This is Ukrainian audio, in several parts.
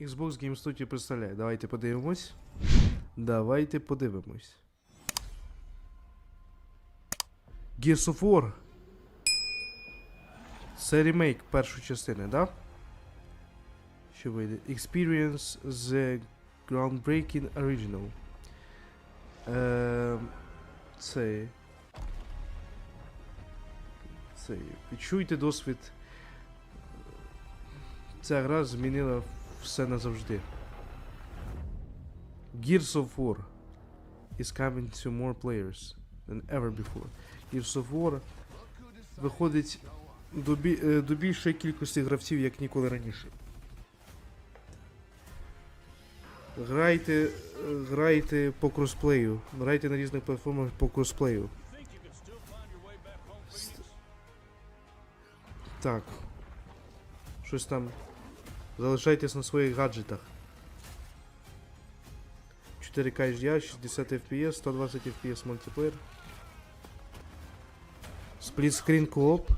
Xbox Game Studio представляє. Давайте подивимось. Давайте подивимось. Gears of War. Це ремейк першої частини, да? Що вийде? Experience the Groundbreaking Original. Ем, це. Це. Відчуйте досвід. Ця гра змінила все назавжди. Gears of War is coming to more players than ever before. Gears of War виходить до, бі- е, до більшої кількості гравців, як ніколи раніше. Грайте, грайте по кросплею. Грайте на різних платформах по кросплею. Так. Щось там. Залишайтесь на своїх гаджетах. 4К HDR, 60 FPS, 120 FPS мультиплеєр. Сплітскрін кооп.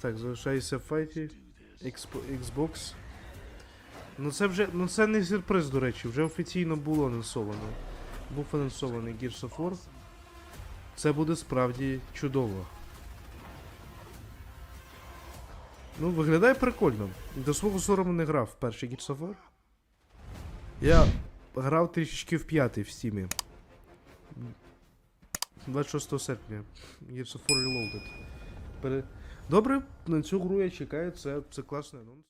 Так, залишайся в файті. Xbox. Ну це вже. Ну це не сюрприз, до речі, вже офіційно було анонсовано. Був анонсований Gears of War. Це буде справді чудово. Ну, виглядає прикольно. До свого сорому не грав в перший Gears of War. Я грав трішечки в п'ятий в стімі. 26 серпня. Gears of War Reloaded. Пере... Добре, на цю гру я чекаю, це, це класний анонс.